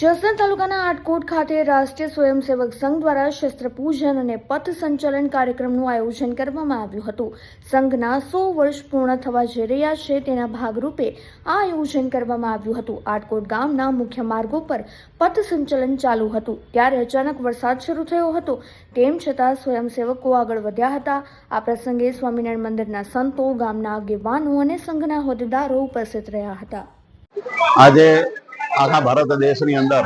જસદણ તાલુકાના આટકોટ ખાતે રાષ્ટ્રીય સ્વયંસેવક સંઘ દ્વારા શસ્ત્ર પૂજન અને પથ સંચલન કાર્યક્રમનું આયોજન કરવામાં આવ્યું હતું. સંઘના સો વર્ષ પૂર્ણ થવા જઈ રહ્યા છે તેના ભાગરૂપે આ આયોજન કરવામાં આવ્યું હતું. આટકોટ ગામના મુખ્ય માર્ગો પર પથ સંચલન ચાલુ હતું. ત્યારે અચાનક વરસાદ શરૂ થયો હતો. તેમ છતાં સ્વયંસેવકો આગળ વધ્યા હતા. આ પ્રસંગે સ્વામિનારાયણ મંદિરના સંતો, ગામના આગેવાનો અને સંઘના હોદ્દેદારો ઉપસ્થિત રહ્યા હતા. આજે આખા ભારત દેશની અંદર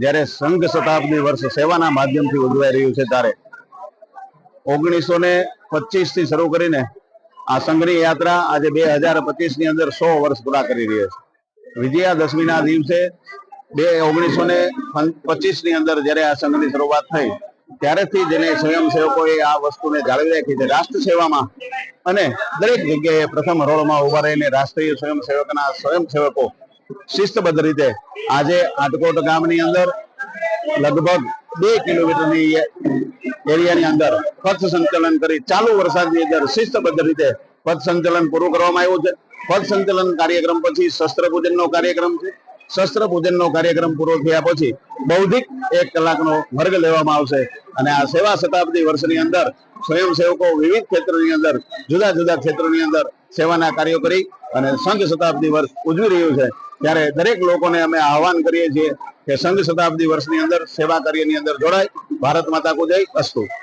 જ્યારે સંઘ શતાબ્દી વર્ષ સેવાના માધ્યમથી ઉજવાઈ રહ્યું છે ત્યારે ઓગણીસો ને પચીસથી શરૂ કરીને આ સંઘની યાત્રા આજે બે હજાર પચીસની અંદર સો વર્ષ પૂરા કરી રહી છે. વિજયાદશમીના દિવસે બે ઓગણીસો ને પચીસની અંદર જયારે આ સંઘની શરૂઆત થઈ, ત્યારેથી જેને સ્વયંસેવકોએ આ વસ્તુને જાળવી રાખી છે. રાષ્ટ્ર સેવામાં અને દરેક જગ્યાએ પ્રથમ હરોળમાં ઊભા રહીને રાષ્ટ્રીય સ્વયંસેવકના સ્વયંસેવકો શિસ્તબદ્ધ રીતે આજે આટકોટ ગામની અંદર લગભગ બે કિલોમીટરની એરિયાની અંદર પથ સંચાલન કરી ચાલુ વરસાદની અંદર શિસ્તબદ્ધ રીતે પથ સંચાલન પૂરું કરવામાં આવ્યું છે. પથ સંચાલન કાર્યક્રમ પછી શસ્ત્ર પૂજનનો કાર્યક્રમ છે. શસ્ત્ર પૂજનનો કાર્યક્રમ પૂરો થયા પછી બૌદ્ધિક એક કલાકનો વર્ગ લેવામાં આવશે અને આ સેવા શતાબ્દી વર્ષની અંદર સ્વયંસેવકો વિવિધ ક્ષેત્રની અંદર જુદા જુદા ક્ષેત્રોની અંદર સેવાના કાર્યો કરી અને સંઘ શતાબ્દી વર્ષ ઉજવી રહ્યું છે. ત્યારે દરેક લોકોને અમે આહવાન કરીએ છીએ કે સંઘ શતાબ્દી વર્ષની અંદર સેવા કાર્યની અંદર જોડાય. ભારત માતા કો જય અસ્તુ.